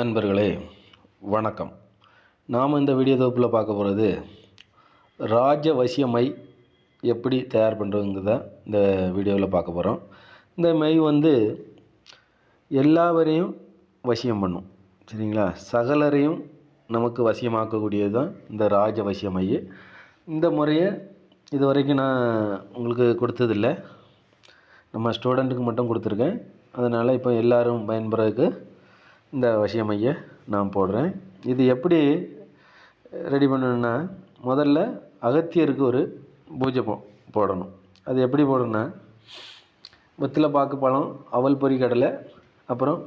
அன்பர்களே வணக்கம். நாம் இந்த வீடியோ தொகுப்பில் பார்க்க போகிறது ராஜ வசிய மை எப்படி தயார் பண்ணுறதுங்கிறத இந்த வீடியோவில் பார்க்க போகிறோம் இந்த மை வந்து எல்லாவரையும் வசியம் பண்ணும் சரிங்களா? சகலரையும் நமக்கு வசியமாக்கக்கூடியது தான் இந்த ராஜ வசிய மை இந்த முறையை இது வரைக்கும் நான் உங்களுக்கு கொடுத்ததில்லை. நம்ம ஸ்டூடெண்ட்டுக்கு மட்டும் கொடுத்துருக்கேன். அதனால் இப்போ எல்லோரும் பயன்பெறதுக்கு இந்த வசிய மைய நான் போடுறேன். இது எப்படி ரெடி பண்ணணும்னா முதல்ல அகத்தியருக்கு ஒரு பூஜை போ போடணும். அது எப்படி போடணும்னா வெத்திலை பாக்கு பழம் அவல் பொறி கடலை அப்புறம்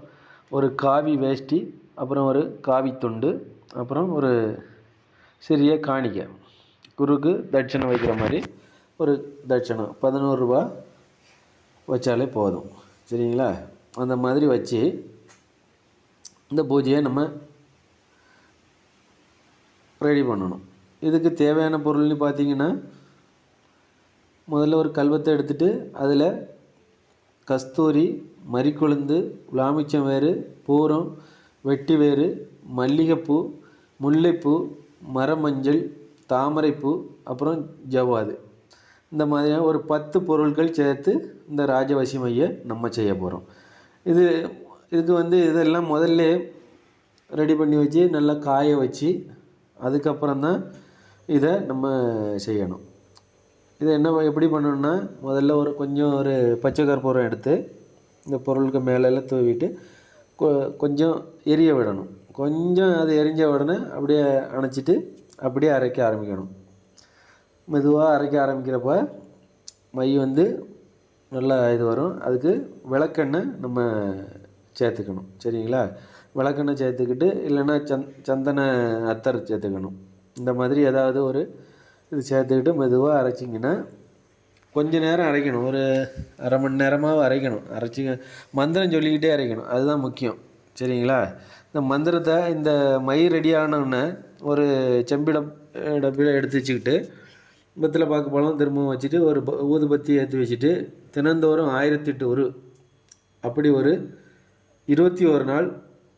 ஒரு காவி வேஷ்டி அப்புறம் ஒரு காவி துண்டு அப்புறம் ஒரு சிறிய காணிக்கை. குருக்கு தட்சணை வைக்கிற மாதிரி ஒரு தட்சணம் பதினோரு ரூபா வச்சாலே போதும். சரிங்களா? அந்த மாதிரி வச்சு இந்த பூஜையை நம்ம ரெடி பண்ணணும். இதுக்கு தேவையான பொருள்னு பார்த்தீங்கன்னா முதல்ல ஒரு கல்வத்தை எடுத்துகிட்டு அதில் கஸ்தூரி மறிக்கொழுந்து விளாமிச்சம் வேறு பூரம் வெட்டி வேறு மல்லிகைப்பூ முல்லைப்பூ மரமஞ்சள் தாமரைப்பூ அப்புறம் ஜவ்வாது. இந்த மாதிரியான ஒரு பத்து பொருட்கள் சேர்த்து இந்த ராஜவசிமையை நம்ம செய்ய போகிறோம் இது இதுக்கு வந்து இதெல்லாம் முதல்ல ரெடி பண்ணி வச்சு நல்லா காய வச்சு அதுக்கப்புறம் தான் இதை நம்ம செய்யணும். இதை என்ன எப்படி பண்ணணும்னா முதல்ல ஒரு கொஞ்சம் ஒரு பச்சை கற்பூரம் எடுத்து இந்த பொருளுக்கு மேலெல்லாம் தூவிட்டு கொ- கொஞ்சம் எரிய விடணும். கொஞ்சம் அது எரிஞ்ச உடனே அப்படியே அணைச்சிட்டு அப்படியே அரைக்க ஆரம்பிக்கணும். மெதுவாக அரைக்க ஆரம்பிக்கிறப்ப மை வந்து நல்லா இது வரும். அதுக்கு விளக்கெண்ணெய் நம்ம சேர்த்துக்கணும். சரிங்களா? விளக்கெண்ணெய் சேர்த்துக்கிட்டு இல்லைன்னா சந் சந்தன அத்தர் சேர்த்துக்கணும். இந்த மாதிரி ஏதாவது ஒரு இது சேர்த்துக்கிட்டு மெதுவாக அரைச்சிங்கன்னா கொஞ்ச நேரம் அரைக்கணும். ஒரு அரை மணி நேரமாக அரைக்கணும். அரைச்சி மந்திரம் சொல்லிக்கிட்டே அரைக்கணும். அதுதான் முக்கியம். சரிங்களா? இந்த மந்திரத்தை இந்த மை ரெடி ஆனவுடனே ஒரு செம்பிடம் டப்பில் எடுத்து வச்சுக்கிட்டு பத்தில் பார்க்க பழம் திரும்பவும் வச்சுட்டு ஒரு ப- ஊதுபத்தி ஏற்றி வச்சுட்டு தினந்தோறும் ஆயிரத்தி எட்டு ஒரு அப்படி ஒரு இருபத்தி ஒரு நாள்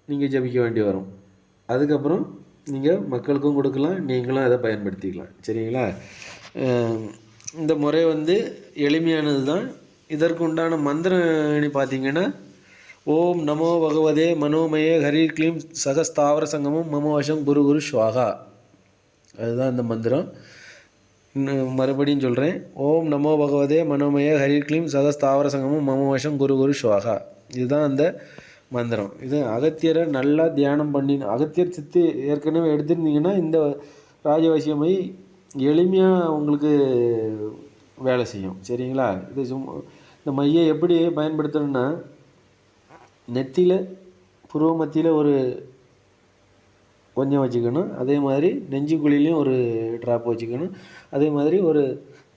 நீங்கள் ஜபிக்க வேண்டி வரும். அதுக்கப்புறம் நீங்கள் மக்களுக்கும் கொடுக்கலாம் நீங்களும் அதை பயன்படுத்திக்கலாம். சரிங்களா? இந்த முறை வந்து எளிமையானது தான். இதற்கு உண்டான மந்திரம் பார்த்தீங்கன்னா ஓம் நமோ பகவதே மனோமய ஹரி க்ளீம் சகஸ்தாவர சங்கமம் மம வசம் குரு குரு ஸ்வாகா. அதுதான் இந்த மந்திரம். இன்னும் மறுபடியும் சொல்கிறேன் ஓம் நமோ பகவதே மனோமய ஹரி க்ளீம் சகஸ்தாவர சங்கமும் மம வசம் குரு குரு ஸ்வாகா. இதுதான் அந்த மந்திரம். இது அகத்தியரை நல்லா தியானம் பண்ணி அகத்தியர் சித்து ஏற்கனவே எடுத்திருந்தீங்கன்னா இந்த ராஜவசியமை எளிமையாக உங்களுக்கு வேலை செய்யும். சரிங்களா? இது சும்மா இந்த மையை எப்படி பயன்படுத்தணும்னா நெத்தியில் புருவ மத்தியில் ஒரு கொஞ்சம் வச்சுக்கணும். அதே மாதிரி நெஞ்சுக்குழிலையும் ஒரு ட்ராப் வச்சுக்கணும். அதே மாதிரி ஒரு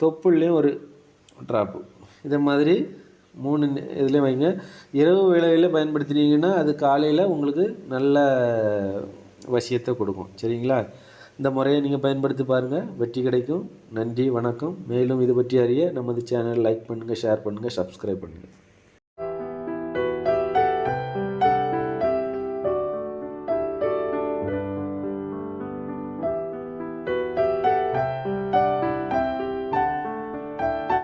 தொப்புள்லேயும் ஒரு ட்ராப்பு இதே மாதிரி மூணு இதுலேயும் வைங்க. இரவு வேளையில் பயன்படுத்தினீங்கன்னா அது காலையில் உங்களுக்கு நல்ல வசியத்தை கொடுக்கும். சரிங்களா? இந்த முறையை நீங்கள் பயன்படுத்தி பாருங்கள் வெற்றி கிடைக்கும். நன்றி வணக்கம். மேலும் இது பற்றி அறிய நமது சேனல் லைக் பண்ணுங்கள் ஷேர் பண்ணுங்கள் சப்ஸ்கிரைப் பண்ணுங்கள்